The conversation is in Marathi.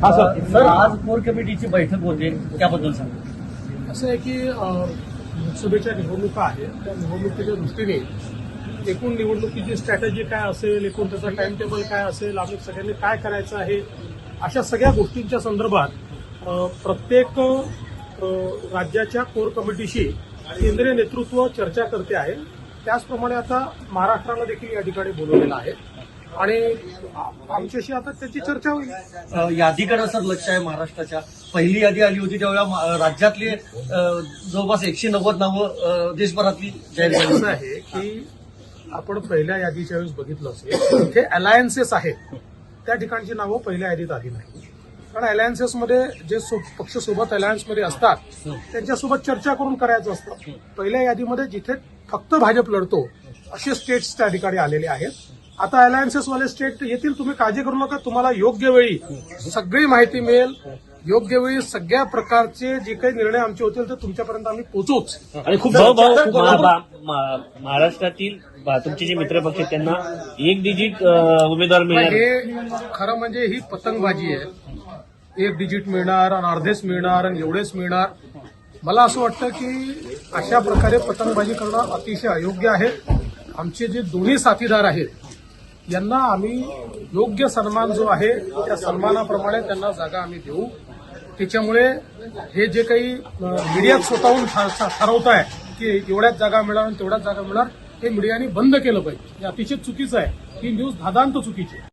हा सर. सर आज कोर कमिटीची बैठक होते त्याबद्दल सांगा. असं आहे की लोकसभेच्या निवडणुका आहेत. त्या निवडणुकीच्या दृष्टीने एकूण निवडणुकीची स्ट्रॅटेजी काय असेल एकूण त्याचा टाइम टेबल काय असेल आम्ही सगळ्यांनी काय करायचं आहे अशा सगळ्या गोष्टींच्या संदर्भात प्रत्येक राज्याच्या कोर कमिटीशी केंद्रीय नेतृत्व चर्चा करते आहे. त्याचप्रमाणे आता महाराष्ट्राला देखील या ठिकाणी बोलवलेलं आहे. आणि आमच्याशी आता त्याची चर्चा होईल. यादीकडे सर लक्ष आहे महाराष्ट्राच्या. पहिली यादी आली होती मा- राज्यातले जवळपास एकशे नव्वद नावं देशभरातली जाहीर झाली असं आहे की आपण पहिल्या यादीच्या वेळेस बघितलं असेल इथे अलायन्सेस आहेत. त्या ठिकाणची नावं पहिल्या यादीत आली नाही कारण अलायन्सेसमध्ये जे पक्ष सोबत अलायन्समध्ये असतात त्यांच्यासोबत चर्चा करून करायचं असतं. पहिल्या यादीमध्ये जिथे फक्त भाजप लढतो असे स्टेट्स त्या ठिकाणी आलेले आहेत. आता अलायन्सेसवाले स्टेट येतील तुम्ही काळजी करू नका. तुम्हाला योग्य वेळी सगळी माहिती मिळेल. योग्य वेळी सगळ्या प्रकारचे जे काही निर्णय आमचे होतील ते तुमच्यापर्यंत आम्ही पोहोचूच आणि खूप भाऊ भाऊ महाराष्ट्रातील तुमचे जे मित्रपक्ष आहेत त्यांना एक डिजिट उमेदवार मिळणार. हे खरं म्हणजे ही पतंगबाजी आहे. एक डिजिट मिळणार आणि अर्धेच मिळणार आणि एवढेच मिळणार. मला असं वाटतं की अशा प्रकारे पतंगबाजी करणं अतिशय अयोग्य आहे. आमचे जे दोन्ही साथीदार आहेत यांना आम्ही योग्य सन्मान जो आहे त्या सन्मानाप्रमाणे त्यांना जागा आम्ही देऊ. त्याच्यामुळे हे जे काही मीडियात स्वतःहून ठरवत आहे की एवढ्याच जागा मिळणार आणि तेवढ्याच जागा मिळणार हे मीडियाने बंद केलं पाहिजे. हे अतिशय चुकीचं आहे. ही न्यूज धादांत चुकीची आहे.